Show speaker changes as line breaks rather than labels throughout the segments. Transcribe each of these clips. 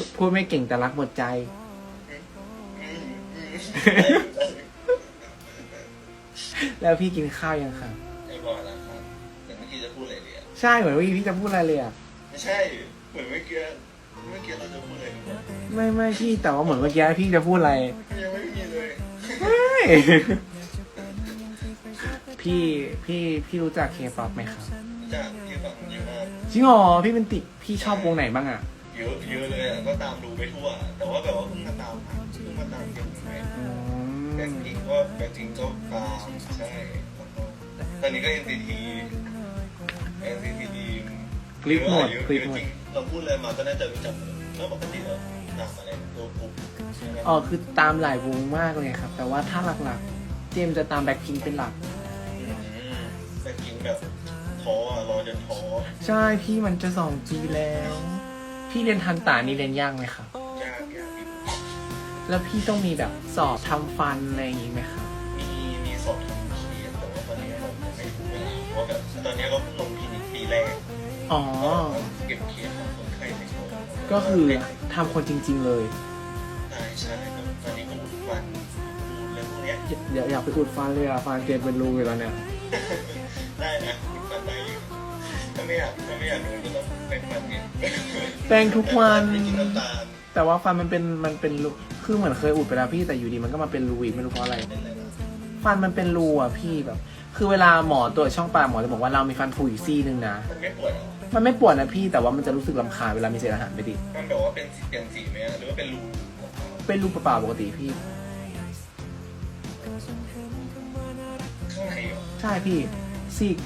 พูดพูดไม่เก่งแต่รักหมดใจ
อืมอืม
แล้วพี่กินข้าวยังครับ
ไอ้บอยแล้วครับแต่เมื่อกี้จะพูดอะไรดีอะ
ใช่เหมือนว่าพี่จะพูดอะไรเลยอะ
ไม่ใช่เหมือนเมื่อกี้เมื่อกี้เราจะพูดอะไรกัน
ไม่ไม่พี่แต่ว่าเหมือนเมื่อกี้พี่จะพูดอะไร
ยังไม่มีเลย
ไม่พี่พี่พี่รู้จักเคป๊อปไหมครับ
จากที่ฟังเยอะมาก
จริงเหรอพี่เป็นติพี่ชอบวงไหนบ้างอะ
เยอะเยอะเลยอะก็ตามดูไปทั่ว แต่ว่าแบบว่าเพิ่งมาตามเพิ่งมาตามเก่งไหม
อื
แบ็ค
ม
พิงก็แบ็คพิงก็ตามใช่แล้วก็ตอนนี้ก็ NCT NCT ดี
คลิปหมด
เยอะ
คลิป
เยอะ
หม
จ
ด
ริงเราพูดเลยมาก็น่าจะรู้จักหมดแล้วปกติเราตามอะไรตัวปุ๊บใช่ไหม
อ๋อคือตามหลายวงมากเลยครับ แต่ว่าถ้าหลักๆ เจมส์จะตามแบ็คพิงเป็นหลัก
แบ็คพิงแบบท้ออะรอจนท้อ
ใช่พี่มันจะสองปีแล้ว พี่เรียนทันตานี่เรียนยากไหมครับ
ยากยาก
แล้วพี่ต้องมีแบบสอบทำฟันอะไรอย่างงี้ไหมครับ
มีมีสอบทำเคสแต่ว่าตอนนี้เราไม่รู้เวลาเพราะแบบตอนนี้ก็เพิ่งลงคลินิกปีแรก
อ๋อ
เก็บเคสของคนไข้ในโรงพยาบาล
ก็คือทำคนจริง ๆ เลย
ใช่ใช่ก็ตอนนี้ก็อุดฟันดูเรื่องพวกเนี้ย
เดี๋ยวอยากไปอุดฟันเลยอะฟันเจมเป็นรูอยู่แล้วเนี่ย
ได้นะอุดฟันได้อยู่ถ้า ไม่อยากถ้าไม่อยากโดนก็ต้องไปฟันเนี่ย
แปรงทุกวัน
ไม่กินน้ำตาล
แต่ว่าฟันมันเป็นมันเป็นรูคือเหมือนเคยอุดไปแล้วพี่แต่อยู่ดีมันก็มาเป็นรูอีกไม่รู้เพราะอะไร
เป็นอะไรนะ
ฟันมันเป็นรูอะพี่แบบ คือเวลาหมอตรวจช่องปากหมอจะบอกว่าเรามีฟันผุอีกซี่หนึ่งนะ
มันไม่ปวดหรอ
มันไม่ปวดนะพี่แต่ว่ามันจะรู้สึกลำคาญเวลามีเศษอาหารไปดิ
มันแบบว่าเป็นสีเป็นสีไหมอะหรือว่าเป็นรู
เป็นรูเปล่าๆปกติพี่
ข้างในเหรอ
ใช่พี่ซีก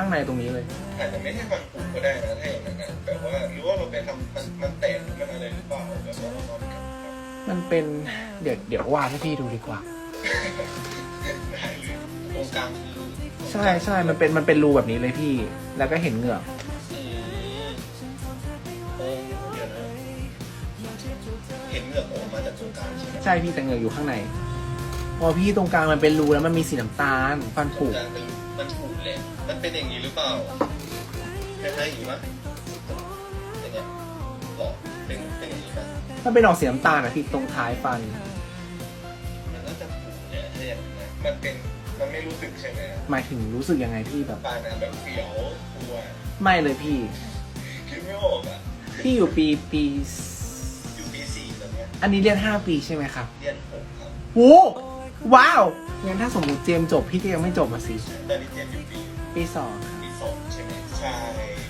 ข้างในตรงนี้เลย
อาจจะไม่ใช่ฟันผุก็ได้นะถ้าอย่างนั้นนะแบบว่าหรือว่าเราไปทำมันมันแตกหรือมันอะไรหรือเปล่าแบบว่าเรานอนกับ
มันเป็นเดี๋ยวเดี๋ยววาดให้พี่ดูดีกว่า
ได้เลยตรงกลางคือ
ใช่ใช่มันเป็นมันเป็นรูแบบนี้เลยพี่ แล้วก็เห็นเหงือก
อืมโอ้เดี๋ยวนะเห็นเหงือกออกมาจากตรงกลางใช่ไหม
ใช่พี่แต่เหงือกอยู่ข้างใน พอพี่ตรงกลางมันเป็นรูแล้วมันมีสีน้ำตาลฟันผุ
ตรงกลางเป็นมันถูกเลยมันเป็นอย่างนี้หรือเปล่าคล้ายๆอย่างนี้ปะอย่างเงี้ยหรอเป็นเป็นอย่างนี้ปะ
มันเป็นออกสีน้ำตาลอะพี่ตรงท้ายฟัน
มันน่าจะผูกเนี่ยถ้าอย่างนั้นนะมันเป็นมันไม่รู้สึกใช่ไหม
หมายถึงรู้สึกยังไงพี่แบบ
ปานอะแบบเสียวกลัว
ไม่เลยพี่
คิดไม่ออกอะ
พี่อยู่ปีปี
อยู่ปีสี่แล้วเนี่ย
อันนี้เรียนห้าปีใช่ไหมครับ
เรียนหกครับ
โอ้ ว้าว งั้นถ้าสมมติเจมส์จบพี่ก็ยังไม่จบมาสิ
ตอนนี้เรียนอยู่ปี
ปีสอง
ปีสองใช่ไหมใช่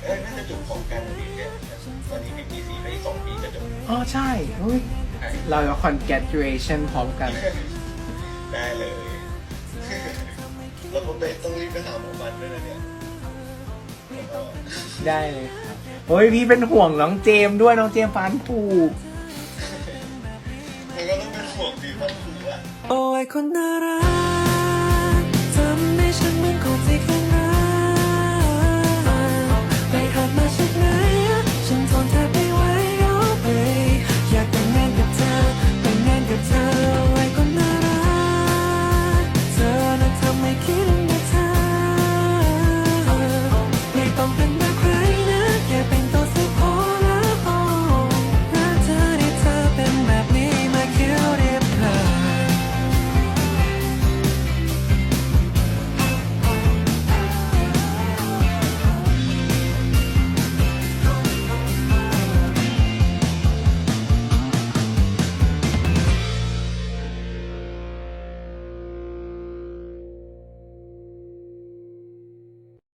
เอ้ยน่าจะจบของกันดีเรียนตอนนี้ปีปีสี่ไปอีกสองปีจะจบ
อ๋อใช่เฮ้ย
ใช่
เราจะ congratulation พร้อมกัน
ได้เลยเราต้องไปต้องรีบไปหาหมอฟันด้วยนะเนี่ยแล้วก็
ได้เลยครับเฮ้ยพี่เป็นห่วงน้องเจมส์ด้วยน้องเจมส์ฟันผุ
มันก็ต้องเป็นห่วงดีฟันผูอะ
โอ้ยคนน่ารัก